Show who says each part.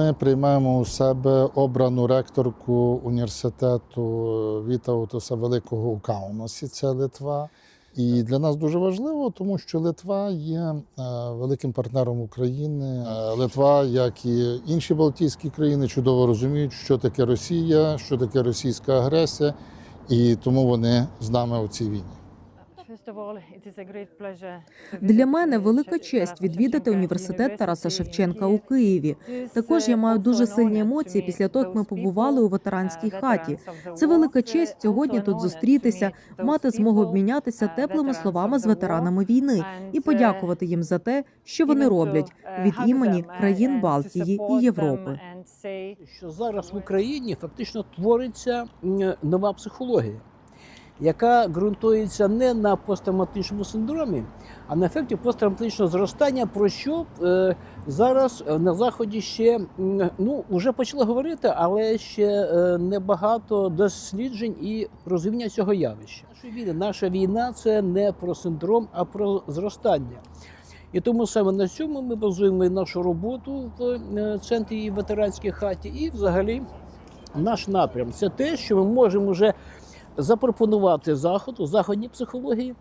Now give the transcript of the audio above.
Speaker 1: Ми приймаємо у себе обрану ректорку університету Вітаутуса Великого у Каунасі, це Литва. І для нас дуже важливо, тому що Литва є е, великим партнером України. Е, Литва, як і інші Балтійські країни, чудово розуміють, що таке Росія, що таке російська агресія, і тому вони з нами у цій війні.
Speaker 2: Для мене велика честь відвідати університет Тараса Шевченка у Києві. Також я маю дуже сильні емоції після того, як ми побували у ветеранській хаті. Це велика честь сьогодні тут зустрітися, мати змогу обмінятися теплими словами з ветеранами війни і подякувати їм за те, що вони роблять від імені країн Балтії і Європи.
Speaker 3: що зараз в Україні фактично твориться нова психологія, яка ґрунтується не на посттравматичному синдромі, а на ефекті посттравматичного зростання, про що е, зараз е, на заході ще ну вже почали говорити, але ще е, небагато досліджень і розуміння цього явища. Наша війна, наша війна це не про синдром, а про зростання. І тому саме на цьому ми базуємо нашу роботу в е, центрі ветеранській хаті, і взагалі наш напрям це те, що ми можемо вже запропонувати заходу, заходній психології,